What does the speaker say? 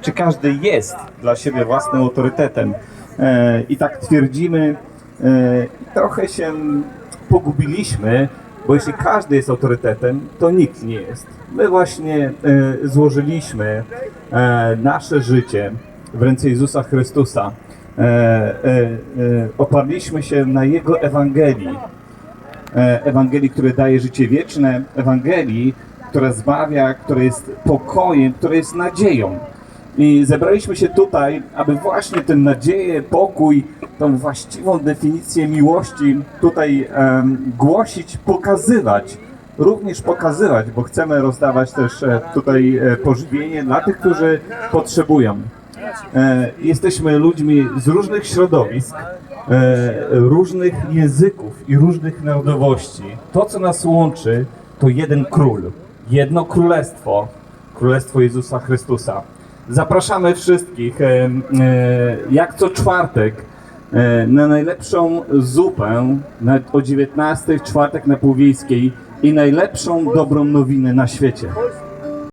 czy każdy jest dla siebie własnym autorytetem. E, I tak twierdzimy, e, trochę się pogubiliśmy, bo jeśli każdy jest autorytetem, to nikt nie jest. My właśnie e, złożyliśmy nasze życie w ręce Jezusa Chrystusa. Oparliśmy się na Jego Ewangelii. Ewangelii, które daje życie wieczne, Ewangelii, która zbawia, która jest pokojem, która jest nadzieją. I zebraliśmy się tutaj, aby właśnie tę nadzieję, pokój, tą właściwą definicję miłości tutaj em, głosić, pokazywać. Również pokazywać, bo chcemy rozdawać też e, tutaj e, pożywienie dla tych, którzy potrzebują. E, jesteśmy ludźmi z różnych środowisk, e, różnych języków i różnych narodowości. To, co nas łączy, to jeden król, jedno królestwo, królestwo Jezusa Chrystusa. Zapraszamy wszystkich, jak co czwartek, e, na najlepszą zupę o 19 w czwartek na Półwiejskiej i najlepszą dobrą nowinę na świecie.